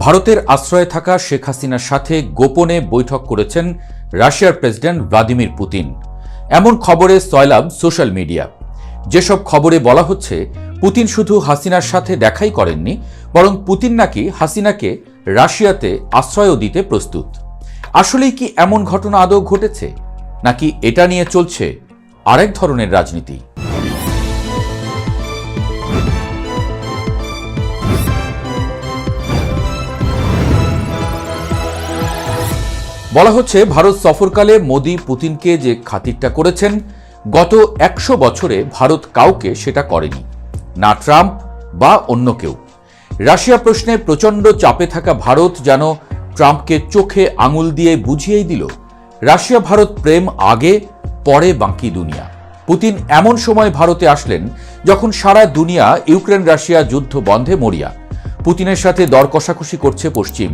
ভারতের আশ্রয়ে থাকা শেখ হাসিনার সাথে গোপনে বৈঠক করেছেন রাশিয়ার প্রেসিডেন্ট ভ্লাদিমির পুতিন। এমন খবরে সয়লাভ সোশ্যাল মিডিয়া। যেসব খবরে বলা হচ্ছে, পুতিন শুধু হাসিনার সাথে দেখাই করেননি, বরং পুতিন নাকি হাসিনাকে রাশিয়াতে আশ্রয়ও দিতে প্রস্তুত। আসলেই কি এমন ঘটনা আদৌ ঘটেছে? নাকি এটা নিয়ে চলছে আরেক ধরনের রাজনীতি? বলা হচ্ছে, ভারত সফরকালে মোদী পুতিনকে যে খাতিরটা করেছেন, গত একশো বছরে ভারত কাউকে সেটা করেনি। না ট্রাম্প বা অন্য কেউ। রাশিয়া প্রশ্নে প্রচণ্ড চাপে থাকা ভারত যেন ট্রাম্পকে চোখে আঙুল দিয়ে বুঝিয়েই দিল, রাশিয়া ভারত প্রেম আগে, পরে বাকি দুনিয়া। পুতিন এমন সময় ভারতে আসলেন যখন সারা দুনিয়া ইউক্রেন রাশিয়া যুদ্ধ বন্ধে মরিয়া। পুতিনের সাথে দর কষাকষি করছে পশ্চিম।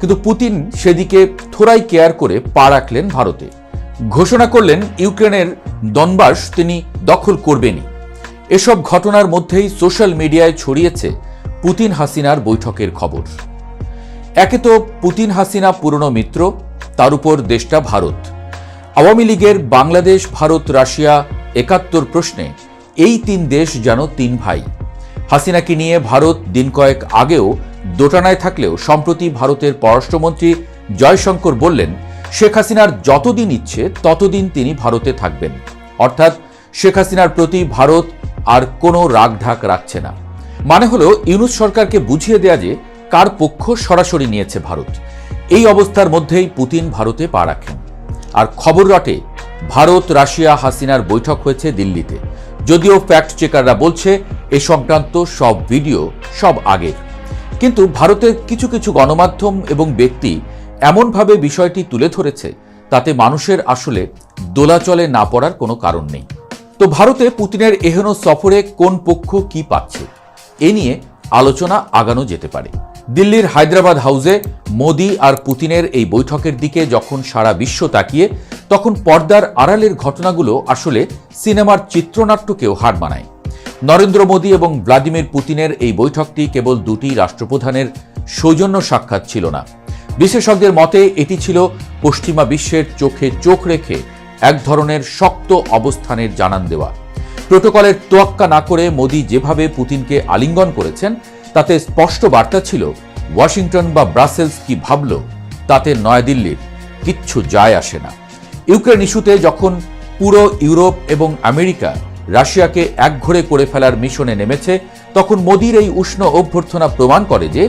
কিন্তু পুতিন সেদিকে থোড়াই কেয়ার করে পা রাখলেন ভারতে। ঘোষণা করলেন ইউক্রেনের দনবাস তিনি দখল করবেনই। এসব ঘটনার মধ্যেই সোশ্যাল মিডিয়ায় ছড়িয়েছে পুতিন হাসিনার বৈঠকের খবর। একে তো পুতিন হাসিনা পুরনো মিত্র, তার উপর দেশটা ভারত। আওয়ামী লীগের বাংলাদেশ, ভারত, রাশিয়া একাত্তর প্রশ্নে এই তিন দেশ যেন তিন ভাই। হাসিনাকে নিয়ে ভারত দিন কয়েক আগেও দোটানায় থাকলেও সম্প্রতি ভারতের পররাষ্ট্রমন্ত্রী জয়শঙ্কর বললেন, শেখ হাসিনার যতদিন ইচ্ছে, ততদিন তিনি ভারতে থাকবেন। অর্থাৎ শেখ হাসিনার প্রতি ভারত আর কোনো রাগঢাক রাখছে না। মানে হলো, ইউনুস সরকারকে বুঝিয়ে দেয়া যে কার পক্ষ সরাসরি নিয়েছে ভারত। এই অবস্থার মধ্যেই পুতিন ভারতে পা রাখেন। আর খবর রটে ভারত রাশিয়া হাসিনার বৈঠক হয়েছে দিল্লিতে। যদিও ফ্যাক্ট চেকাররা বলছে, এ সংক্রান্ত সব ভিডিও সব আগের। কিন্তু ভারতের কিছু কিছু গণমাধ্যম এবং ব্যক্তি এমনভাবে বিষয়টি তুলে ধরেছে, তাতে মানুষের আসলে দোলাচলে না পড়ার কোনো কারণ নেই। তো ভারতে পুতিনের এহেন সফরে কোন পক্ষ কি পাচ্ছে? এ নিয়ে আলোচনা আগানো যেতে পারে। দিল্লির হায়দ্রাবাদ হাউসে মোদি আর পুতিনের এই বৈঠকের দিকে যখন সারা বিশ্ব তাকিয়ে, তখন পর্দার আড়ালের ঘটনাগুলো আসলে সিনেমার চিত্রনাট্যকেও হার মানায়। নরেন্দ্র মোদী এবং ভ্লাদিমির পুতিনের এই বৈঠকটি কেবল দুটি রাষ্ট্রপ্রধানের সৌজন্য সাক্ষাৎ ছিল না। বিশেষজ্ঞদের মতে, এটি ছিল পশ্চিমা বিশ্বের চোখে চোখ রেখে এক ধরনের শক্ত অবস্থানের জানান দেওয়া। প্রোটোকলের তোয়াক্কা না করে মোদী যেভাবে পুতিনকে আলিঙ্গন করেছেন তাতে স্পষ্ট বার্তা ছিল, ওয়াশিংটন বা ব্রাসেলস কি ভাবল, তাতে নয়াদিল্লির কিচ্ছু যায় আসে না। ইউক্রেন ইস্যুতে যখন পুরো ইউরোপ এবং আমেরিকা রাশিয়াকে একঘরে করে ফেলার মিশনে নেমেছে, তখন মোদির এই উষ্ণ অভ্যর্থনা প্রমাণ করে যে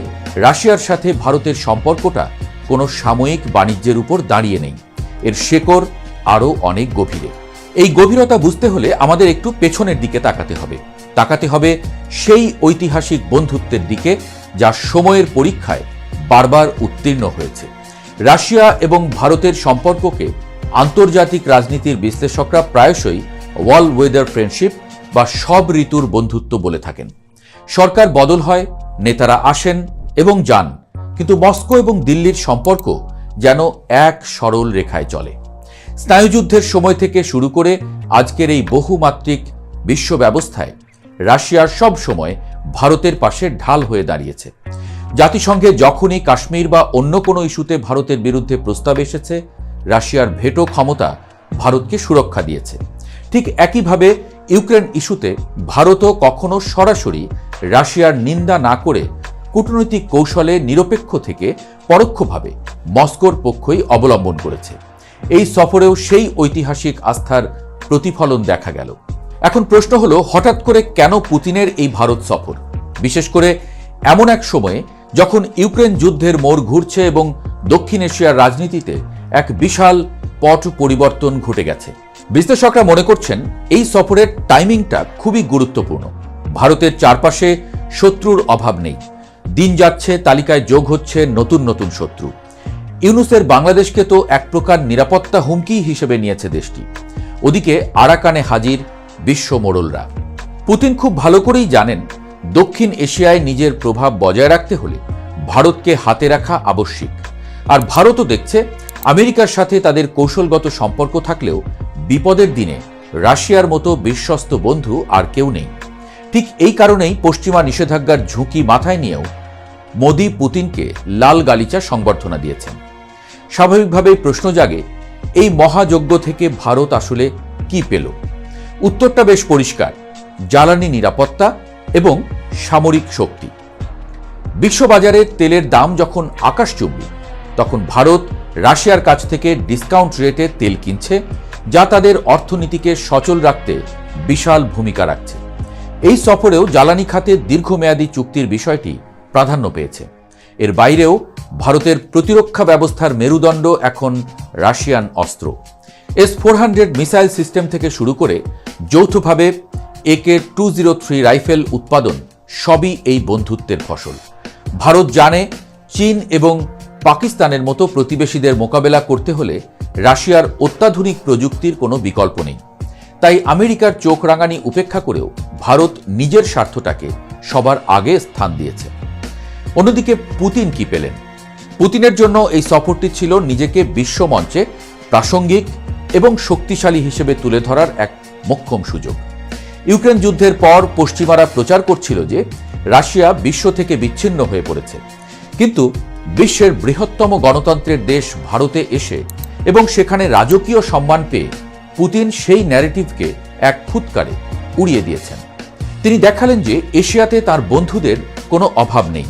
রাশিয়ার সাথে ভারতের সম্পর্কটা কোনো সাময়িক বাণিজ্যের উপর দাঁড়িয়ে নেই। এর শেকড় আরও অনেক গভীরে। এই গভীরতা বুঝতে হলে আমাদের একটু পেছনের দিকে তাকাতে হবে। তাকাতে হবে সেই ঐতিহাসিক বন্ধুত্বের দিকে, যা সময়ের পরীক্ষায় বারবার উত্তীর্ণ হয়েছে। রাশিয়া এবং ভারতের সম্পর্ককে আন্তর্জাতিক রাজনীতির বিশ্লেষকরা প্রায়শই ওয়াল ওয়েদার ফ্রেন্ডশিপ বা সব ঋতুর বন্ধুত্ব বলে থাকেন। সরকার বদল হয়, নেতারা আসেন এবং যান, কিন্তু মস্কো এবং দিল্লির সম্পর্ক যেন এক সরল রেখায় চলে। স্নায়ুযুদ্ধের সময় থেকে শুরু করে আজকের এই বহুমাত্রিক বিশ্ব ব্যবস্থায় রাশিয়ার সব সময় ভারতের পাশে ঢাল হয়ে দাঁড়িয়েছে। জাতিসংঘে যখনই কাশ্মীর বা অন্য কোনো ইস্যুতে ভারতের বিরুদ্ধে প্রস্তাব এসেছে, রাশিয়ার ভেটো ক্ষমতা ভারতকে সুরক্ষা দিয়েছে। ঠিক একইভাবে ইউক্রেন ইস্যুতে ভারতও কখনো সরাসরি রাশিয়ার নিন্দা না করে কূটনৈতিক কৌশলে নিরপেক্ষ থেকে পরোক্ষভাবে মস্কোর পক্ষই অবলম্বন করেছে। এই সফরেও সেই ঐতিহাসিক আস্থার প্রতিফলন দেখা গেল। এখন প্রশ্ন হলো, হঠাৎ করে কেন পুতিনের এই ভারত সফর? বিশেষ করে এমন এক সময়ে যখন ইউক্রেন যুদ্ধের মোড় ঘুরছে এবং দক্ষিণ এশিয়ার রাজনীতিতে এক বিশাল পট পরিবর্তন ঘটে গেছে। বিশ্লেষকরা মনে করছেন, এই সফরের টাইমিংটা খুবই গুরুত্বপূর্ণ। ভারতের চারপাশে শত্রুর অভাব নেই। দিন যাচ্ছে, তালিকায় যোগ হচ্ছে নতুন নতুন শত্রু। ইউনুসের বাংলাদেশকে তো এক প্রকার নিরাপত্তা হুমকি হিসেবে নিয়েছে দেশটি। ওদিকে আরাকানে হাজির বিশ্ব মোড়লরা। পুতিন খুব ভালো করেই জানেন, দক্ষিণ এশিয়ায় নিজের প্রভাব বজায় রাখতে হলে ভারতকে হাতে রাখা আবশ্যিক। আর ভারতও দেখছে, আমেরিকার সাথে তাদের কৌশলগত সম্পর্ক থাকলেও বিপদের দিনে রাশিয়ার মতো বিশ্বস্ত বন্ধু আর কেউ নেই। ঠিক এই কারণেই পশ্চিমা নিষেধাজ্ঞার ঝুঁকি মাথায় নিয়েও মোদি পুতিনকে লাল গালিচা সংবর্ধনা দিয়েছেন। স্বাভাবিকভাবেই প্রশ্ন জাগে, এই মহাযজ্ঞ থেকে ভারত আসলে কি পেল? উত্তরটা বেশ পরিষ্কার। জ্বালানি নিরাপত্তা এবং সামরিক শক্তি। বিশ্ববাজারে তেলের দাম যখন আকাশচুম্বী তখন ভারত রাশিয়ার কাছ থেকে ডিসকাউন্ট রেটে তেল কিনছে, যা তাদের অর্থনীতিকে সচল রাখতে বিশাল ভূমিকা রাখছে। এই সফরেও জ্বালানি খাতে দীর্ঘমেয়াদী চুক্তির বিষয়টি প্রাধান্য পেয়েছে। এর বাইরেও ভারতের প্রতিরক্ষা ব্যবস্থার মেরুদণ্ড এখন রাশিয়ান অস্ত্র। S four hundred missile system থেকে শুরু করে যৌথভাবে একে টু জিরো থ্রি রাইফেল উৎপাদন সবই এই বন্ধুত্বের ফসল। ভারত জানে চীন এবং পাকিস্তানের মতো প্রতিবেশীদের মোকাবেলা করতে হলে রাশিয়ার অত্যাধুনিক প্রযুক্তির কোনো বিকল্প নেই। তাই আমেরিকার চোখ রাঙানি উপেক্ষা করেও ভারত নিজের স্বার্থটাকে সবার আগে স্থান দিয়েছে। অন্যদিকে পুতিন কি পেলেন? পুতিনের জন্য এই সফরটি ছিল নিজেকে বিশ্বমঞ্চে প্রাসঙ্গিক এবং শক্তিশালী হিসেবে তুলে ধরার এক মোক্ষম সুযোগ। ইউক্রেন যুদ্ধের পর পশ্চিমারা প্রচার করছিল যে রাশিয়া বিশ্ব থেকে বিচ্ছিন্ন হয়ে পড়েছে। কিন্তু বিশ্বের বৃহত্তম গণতন্ত্রের দেশ ভারতে এসে এবং সেখানে রাজকীয় সম্মান পেয়ে পুতিন সেই ন্যারেটিভকে এক ফুৎকারে উড়িয়ে দিয়েছেন। তিনি দেখালেন যে এশিয়াতে তার বন্ধুদের কোনো অভাব নেই।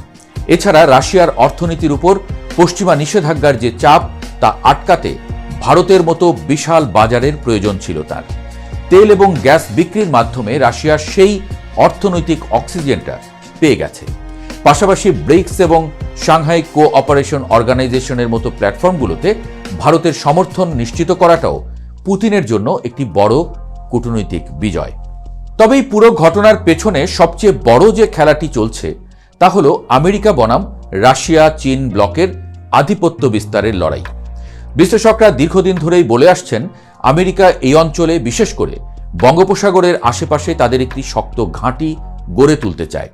এছাড়া রাশিয়ার অর্থনীতির উপর পশ্চিমা নিষেধাজ্ঞার যে চাপ, তা আটকাতে ভারতের মতো বিশাল বাজারের প্রয়োজন ছিল তার। তেল এবং গ্যাস বিক্রির মাধ্যমে রাশিয়ার সেই অর্থনৈতিক অক্সিজেনটা পেয়ে গেছে। পাশাপাশি ব্রিক্স এবং সাংহাই কো অপারেশন অর্গানাইজেশনের মতো প্ল্যাটফর্মগুলোতে ভারতের সমর্থন নিশ্চিত করাটাও পুতিনের জন্য একটি বড় কূটনৈতিক বিজয়। তবে এই পুরো ঘটনার পেছনে সবচেয়ে বড় যে খেলাটি চলছে, তা হল আমেরিকা বনাম রাশিয়া চীন ব্লকের আধিপত্য বিস্তারের লড়াই। বিশ্লেষকরা দীর্ঘদিন ধরেই বলে আসছেন আমেরিকা এই অঞ্চলে, বিশেষ করে বঙ্গোপসাগরের আশেপাশে তাদের একটি শক্ত ঘাঁটি গড়ে তুলতে চায়।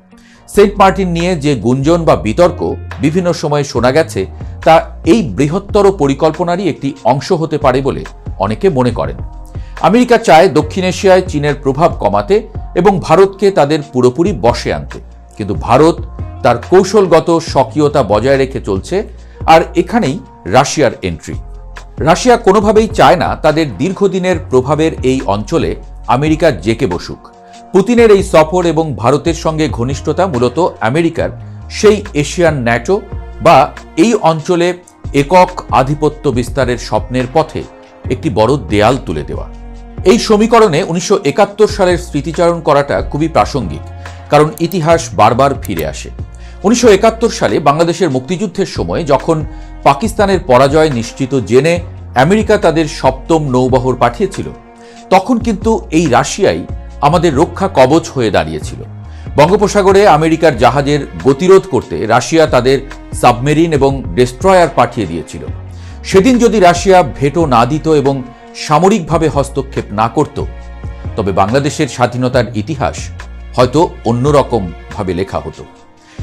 সেন্ট মার্টিন নিয়ে যে গুঞ্জন বা বিতর্ক বিভিন্ন সময়ে শোনা গেছে, তা এই বৃহত্তর পরিকল্পনারই একটি অংশ হতে পারে বলে অনেকে মনে করেন। আমেরিকা চায় দক্ষিণ এশিয়ায় চীনের প্রভাব কমাতে এবং ভারতকে তাদের পুরোপুরি বশে আনতে। কিন্তু ভারত তার কৌশলগত স্বকীয়তা বজায় রেখে চলছে, আর এখানেই রাশিয়ার এন্ট্রি রাশিয়া কোনোভাবেই চায় না তাদের দীর্ঘদিনের প্রভাবের এই অঞ্চলে আমেরিকা জেকে বসুক। পুতিনের এই সফর এবং ভারতের সঙ্গে ঘনিষ্ঠতা মূলত আমেরিকার, সেই এশিয়ান ন্যাটো বা এই অঞ্চলে একক আধিপত্য বিস্তারের স্বপ্নের পথে একটি বড় দেয়াল তুলে দেওয়া। এই সমীকরণে উনিশশো একাত্তর সালের স্মৃতিচারণ করাটা খুবই প্রাসঙ্গিক, কারণ ইতিহাস বারবার ফিরে আসে। উনিশশো একাত্তর সালে বাংলাদেশের মুক্তিযুদ্ধের সময় যখন পাকিস্তানের পরাজয় নিশ্চিত জেনে আমেরিকা তাদের সপ্তম নৌবহর পাঠিয়েছিল। তখন কিন্তু এই রাশিয়াই আমাদের রক্ষা কবচ হয়ে দাঁড়িয়েছিল। বঙ্গোপসাগরে আমেরিকার জাহাজের গতিরোধ করতে রাশিয়া তাদের সাবমেরিন এবং ডেস্ট্রয়ার পাঠিয়ে দিয়েছিল। সেদিন যদি রাশিয়া ভেটো না দিত এবং সামরিকভাবে হস্তক্ষেপ না করত, তবে বাংলাদেশের স্বাধীনতার ইতিহাস হয়তো অন্যরকম ভাবে লেখা হতো।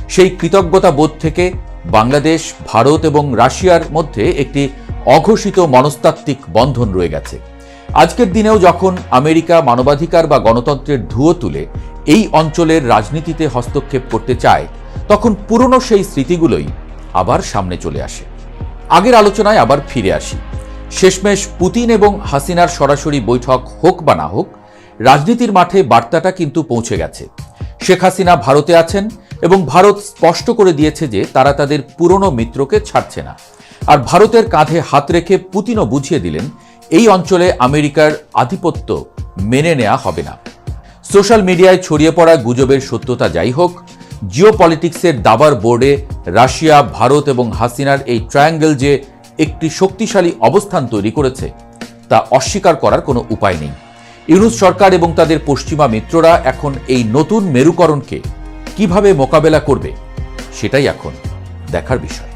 সেই কৃতজ্ঞতা বোধ থেকে বাংলাদেশ, ভারত এবং রাশিয়ার মধ্যে একটি অঘোষিত মনস্তাত্ত্বিক বন্ধন রয়ে গেছে। আজকের দিনেও যখন আমেরিকা মানবাধিকার বা গণতন্ত্রের ধুয়ো তুলে এই অঞ্চলের রাজনীতিতে হস্তক্ষেপ করতে চায়, তখন পুরনো সেই স্মৃতিগুলোই আবার সামনে চলে আসে। আগের আলোচনায় আবার ফিরে আসি। শেষমেশ পুতিন এবং হাসিনার সরাসরি বৈঠক হোক বা না হোক, রাজনীতির মাঠে বার্তাটা কিন্তু পৌঁছে গেছে। শেখ হাসিনা ভারতে আছেন এবং ভারত স্পষ্ট করে দিয়েছে যে তারা তাদের পুরনো মিত্রকে ছাড়ছে না। আর ভারতের কাঁধে হাত রেখে পুতিনও বুঝিয়ে দিলেন, এই অঞ্চলে আমেরিকার আধিপত্য মেনে নেওয়া হবে না। সোশ্যাল মিডিয়ায় ছড়িয়ে পড়া গুজবের সত্যতা যাই হোক জিও পলিটিক্সের দাবার বোর্ডে রাশিয়া, ভারত এবং হাসিনার এই ট্রায়াঙ্গেল যে একটি শক্তিশালী অবস্থান তৈরি করেছে, তা অস্বীকার করার কোনো উপায় নেই। ইউনুস সরকার এবং তাদের পশ্চিমা মিত্ররা এখন এই নতুন মেরুকরণকে কীভাবে মোকাবেলা করবে সেটাই এখন দেখার বিষয়।